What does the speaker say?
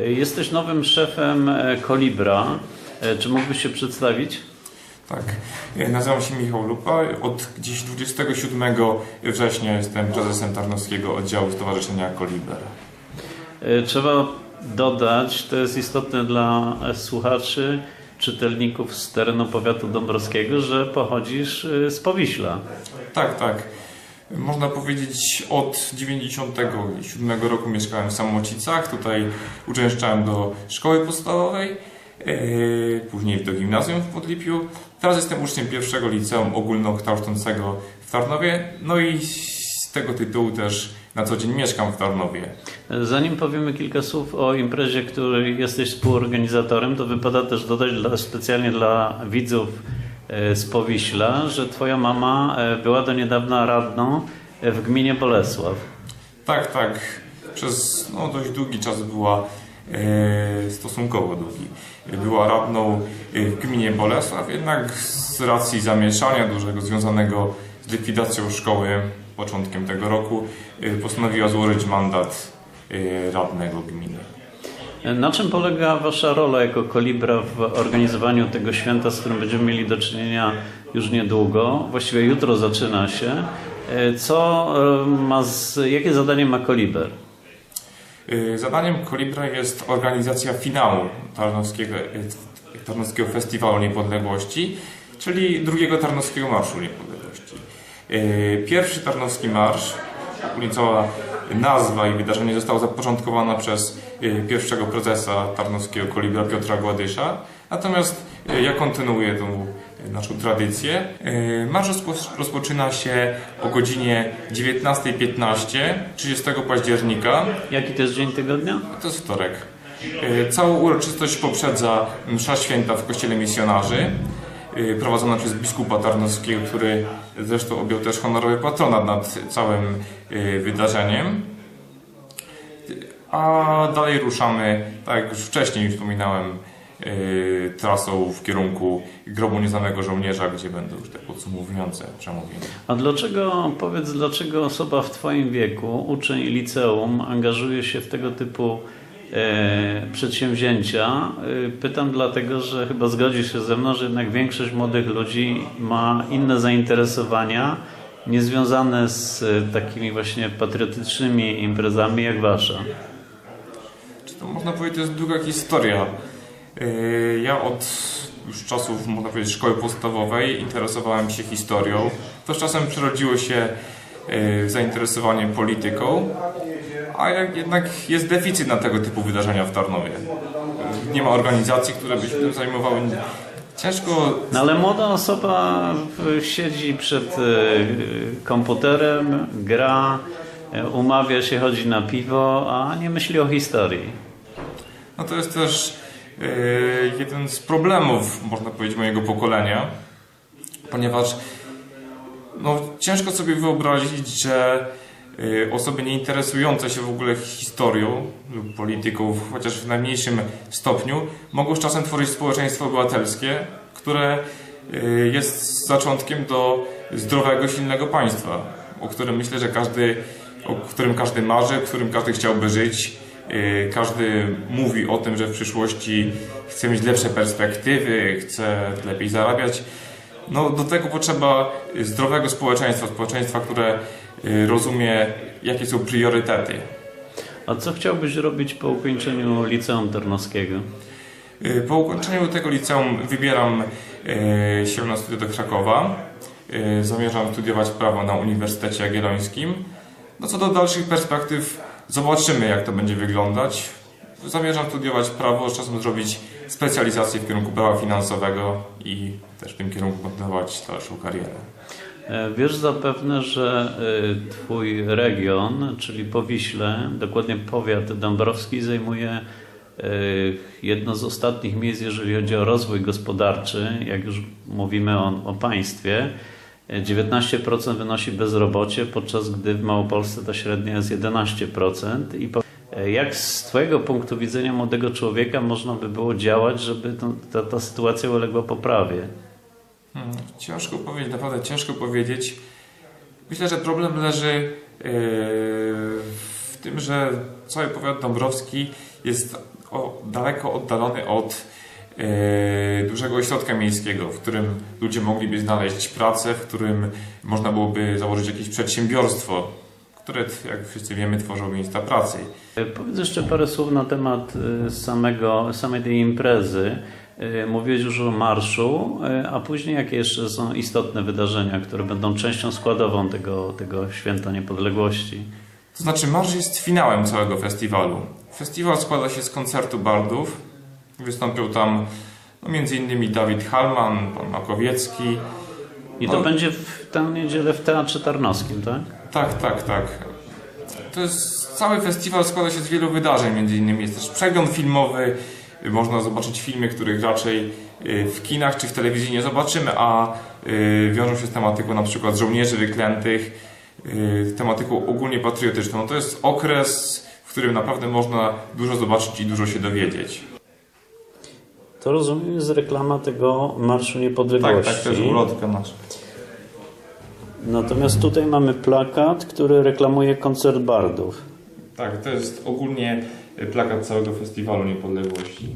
Jesteś nowym szefem e, Kolibra. E, Czy mógłbyś się przedstawić? Tak, E, nazywam się Michał Lupa. Od gdzieś 27 września jestem prezesem Tarnowskiego Oddziału Stowarzyszenia Koliber. E, Trzeba dodać, to jest istotne dla słuchaczy, czytelników z terenu powiatu dąbrowskiego, że pochodzisz z Powiśla. Tak, tak. Można powiedzieć od 97 roku mieszkałem w Samocicach. Tutaj uczęszczałem do szkoły podstawowej, e, później do gimnazjum w Podlipiu. Teraz jestem uczniem pierwszego liceum ogólnokształcącego w Tarnowie. No i z tego tytułu też na co dzień mieszkam w Tarnowie. Zanim powiemy kilka słów o imprezie, której jesteś współorganizatorem, to wypada też dodać dla, specjalnie dla widzów z Powiśla, że twoja mama e, była do niedawna radną e, w gminie Bolesław. Tak, tak. Przez no, dość długi czas była, e, stosunkowo długi, była radną e, w gminie Bolesław, jednak z racji zamieszania dużego związanego z likwidacją szkoły początkiem tego roku e, postanowiła złożyć mandat e, radnego gminy. Na czym polega Wasza rola jako kolibra w organizowaniu tego święta, z którym będziemy mieli do czynienia już niedługo? Właściwie jutro zaczyna się. E, Co e, ma z, jakie zadanie ma koliber? E, Zadaniem Kolibra jest organizacja finału Tarnowskiego, Tarnowskiego Festiwalu Niepodległości, czyli drugiego Tarnowskiego Marszu Niepodległości. Pierwszy Tarnowski Marsz, ulicowa nazwa i wydarzenie zostało zapoczątkowane przez e, pierwszego prezesa Tarnowskiego Kolibra Piotra Gładysza, natomiast e, ja kontynuuję tą e, naszą tradycję. Marsz rozpo- rozpoczyna się o godzinie 19.15 30 października Jaki to jest dzień tygodnia? to jest wtorek. Całą uroczystość poprzedza msza święta w kościele misjonarzy, prowadzona przez biskupa Tarnowskiego, który zresztą objął też honorowy patronat nad całym e, wydarzeniem. A dalej ruszamy, tak jak już wcześniej wspominałem, e, trasą w kierunku grobu nieznanego żołnierza, gdzie będą już te podsumowujące przemówienia. A dlaczego, powiedz, dlaczego osoba w Twoim wieku, uczeń liceum, angażuje się w tego typu przedsięwzięcia? E, pytam dlatego, że chyba zgodzisz się ze mną, że jednak większość młodych ludzi ma inne zainteresowania, niezwiązane z e, takimi właśnie patriotycznymi imprezami jak Wasza. Czy to można powiedzieć, to jest długa historia. Ja od już czasów, można powiedzieć, szkoły podstawowej interesowałem się historią. To z czasem przerodziło się zainteresowanie polityką, a jak jednak jest deficyt na tego typu wydarzenia w Tarnowie. Nie ma organizacji, które by się tym zajmowały. Ciężko No ale młoda osoba siedzi przed e, komputerem, gra, e, umawia się, chodzi na piwo, a nie myśli o historii. No to jest też e, jeden z problemów, można powiedzieć, mojego pokolenia, ponieważ no, ciężko sobie wyobrazić, że osoby nie interesujące się w ogóle historią lub polityką, chociaż w najmniejszym stopniu, mogą z czasem tworzyć społeczeństwo obywatelskie, które e, jest zaczątkiem do zdrowego, silnego państwa, o którym myślę, że każdy, o którym każdy marzy, w którym każdy chciałby żyć. Yy, Każdy mówi o tym, że w przyszłości chce mieć lepsze perspektywy, chce lepiej zarabiać. No, do tego potrzeba zdrowego społeczeństwa, społeczeństwa, które rozumie, jakie są priorytety. A co chciałbyś robić po ukończeniu liceum Tarnowskiego? Yy, Po ukończeniu tego liceum wybieram się na studia do Krakowa. Yy, Zamierzam studiować prawo na Uniwersytecie Jagiellońskim. No co do dalszych perspektyw, zobaczymy jak to będzie wyglądać. Zamierzam studiować prawo, z czasem zrobić specjalizację w kierunku prawa finansowego i też w tym kierunku kontynuować dalszą karierę. E, Wiesz zapewne, że e, Twój region, czyli Powiśle, dokładnie powiat dąbrowski, zajmuje e, jedno z ostatnich miejsc, jeżeli chodzi o rozwój gospodarczy. Jak już mówimy o, o państwie, e, 19% wynosi bezrobocie, podczas gdy w Małopolsce ta średnia jest 11%. I jak z Twojego punktu widzenia młodego człowieka można by było działać, żeby ta, ta sytuacja uległa poprawie? Hmm, Ciężko powiedzieć, naprawdę ciężko powiedzieć. Myślę, że problem leży yy, w tym, że cały powiat dąbrowski jest daleko oddalony od e, dużego ośrodka miejskiego, w którym ludzie mogliby znaleźć pracę, w którym można byłoby założyć jakieś przedsiębiorstwo, które, jak wszyscy wiemy, tworzą miejsca pracy. E, Powiedz jeszcze parę słów na temat e, samego, samej tej imprezy. E, Mówiłeś już o marszu, e, a później jakie jeszcze są istotne wydarzenia, które będą częścią składową tego, tego święta niepodległości? To znaczy, marsz jest finałem całego festiwalu. Festiwal składa się z koncertu bardów. Wystąpią tam no, m.in. Dawid Halman, pan Makowiecki. I to No. będzie w tę niedzielę w Teatrze Tarnowskim, tak? Tak, tak, tak. To jest, cały festiwal składa się z wielu wydarzeń, między innymi jest też przegląd filmowy. Można zobaczyć filmy, których raczej y, w kinach czy w telewizji nie zobaczymy, a y, wiążą się z tematyką na przykład żołnierzy wyklętych, y, tematyką ogólnie patriotyczną. No To jest okres, w którym naprawdę można dużo zobaczyć i dużo się dowiedzieć. To rozumiem jest reklama tego Marszu Niepodległości. ulotka nasza. Natomiast tutaj mamy plakat, który reklamuje koncert bardów. Tak, to jest ogólnie plakat całego Festiwalu Niepodległości.